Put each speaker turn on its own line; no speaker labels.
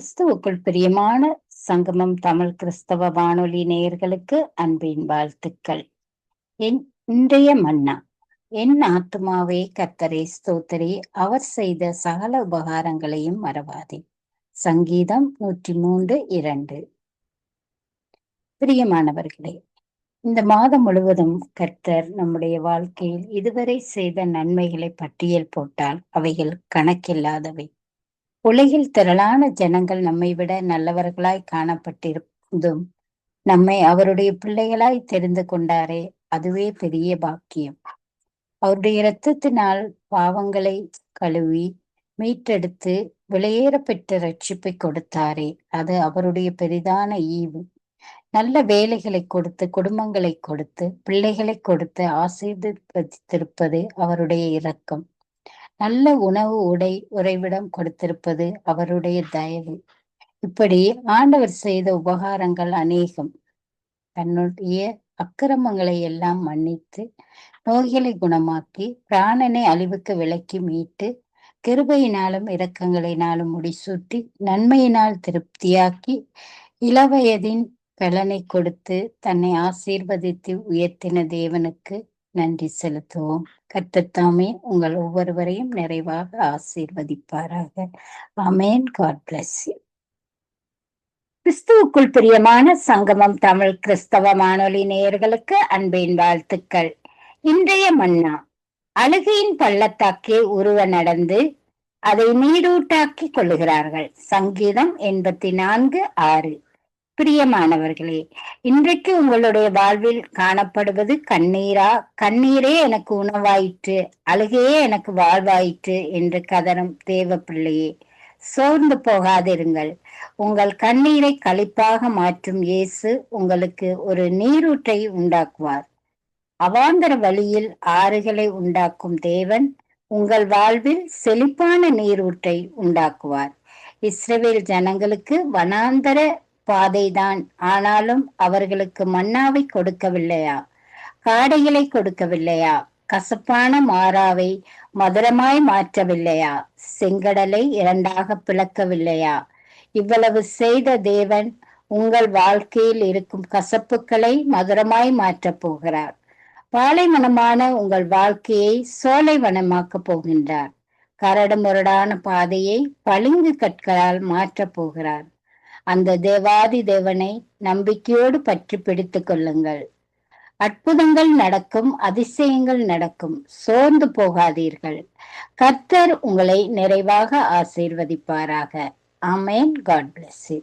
கிறிஸ்துவுக்குள் பிரியமான சங்கமம் தமிழ் கிறிஸ்தவ வானொலி நேயர்களுக்கு அன்பின் வாழ்த்துக்கள். என் இன்றைய மன்னா என் ஆத்துமாவே கர்த்தரை ஸ்தோத்தரே அவர் செய்த சகல உபகாரங்களையும் மறவாதே. சங்கீதம் நூற்றி மூன்று இரண்டு. பிரியமானவர்களே இந்த மாதம் முழுவதும் கர்த்தர் நம்முடைய வாழ்க்கையில் இதுவரை செய்த நன்மைகளை பட்டியல் போட்டால் அவைகள் கணக்கில்லாதவை. உலகில் திரளான ஜனங்கள் நம்மை விட நல்லவர்களாய் காணப்பட்டிருந்தும் நம்மை அவருடைய பிள்ளைகளாய் தெரிந்து கொண்டாரே அதுவே பெரிய பாக்கியம். அவருடைய இரத்தத்தினால் பாவங்களை கழுவி மீட்டெடுத்து விலையேற பெற்ற ரட்சிப்பை கொடுத்தாரே அது அவருடைய பெரிதான ஈவு. நல்ல வேலைகளை கொடுத்து குடும்பங்களை கொடுத்து பிள்ளைகளை கொடுத்து ஆசீர்வதித்திருப்பது அவருடைய இரக்கம். நல்ல உணவு உடை உறைவிடம் கொடுத்திருப்பது அவருடைய தயவு. இப்படி ஆண்டவர் செய்த உபகாரங்கள் அநேகம். தன்னுடைய அக்கிரமங்களை எல்லாம் மன்னித்து நோய்களை குணமாக்கி பிராணனை அழிவுக்கு விலக்கி மீட்டு கிருபையினாலும் இரக்கங்களினாலும் முடிசூட்டி நன்மையினால் திருப்தியாக்கி இளவயதின் பலனை கொடுத்து தன்னை ஆசீர்வதித்து உயர்த்தின தேவனுக்கு நன்றி செலுத்துவோம். கர்த்தத்தாமே உங்கள் ஒவ்வொருவரையும் நிறைவாக ஆசீர்வதிப்பாராக. அமேன் காட் பிளஸ் கிறிஸ்துவுக்குள் பிரியமான சங்கமம் தமிழ் கிறிஸ்தவ வானொலி நேயர்களுக்கு அன்பின் வாழ்த்துக்கள். இன்றைய மன்னா அழுகையின் பள்ளத்தாக்கே உருவ நடந்து அதை நீரூட்டாக்கி கொள்ளுகிறார்கள். சங்கீதம் எண்பத்தி நான்கு ஆறு. பிரியமானவர்களே இன்றைக்கு உங்களுடைய வாழ்வில் காணப்படுவது கண்ணீரா? கண்ணீரே எனக்கு உணவாயிற்று அழுகையே எனக்கு வாழ்வாயிற்று என்று கதரும் தேவ பிள்ளையே சோர்ந்து போகாதிருங்கள். உங்கள் கண்ணீரை கழிப்பாக மாற்றும் இயேசு உங்களுக்கு ஒரு நீரூற்றை உண்டாக்குவார். அவாந்தர வழியில் ஆறுகளை உண்டாக்கும் தேவன் உங்கள் வாழ்வில் செழிப்பான நீரூற்றை உண்டாக்குவார். இஸ்ரேல் ஜனங்களுக்கு வனாந்தர பாதைதான். ஆனாலும் அவர்களுக்கு மன்னாவை கொடுக்கவில்லையா? காடைகளை கொடுக்கவில்லையா? கசப்பான மாறாவை மதுரமாய் மாற்றவில்லையா? செங்கடலை இரண்டாக பிளக்கவில்லையா? இவ்வளவு செய்த தேவன் உங்கள் வாழ்க்கையில் இருக்கும் கசப்புகளை மதுரமாய் மாற்றப் போகிறார். பாலைவனமான உங்கள் வாழ்க்கையை சோலைவனமாக்கப் போகின்றார். கரடு முரடான பாதையை பளிங்கு கற்களால் மாற்றப் போகிறார். அந்த தேவாதி தேவனை நம்பிக்கையோடு பற்றி பிடித்து கொள்ளுங்கள். அற்புதங்கள் நடக்கும் அதிசயங்கள் நடக்கும் சோர்ந்து போகாதீர்கள். கர்த்தர் உங்களை நிறைவாக ஆசீர்வதிப்பாராக. ஆமேன். God bless you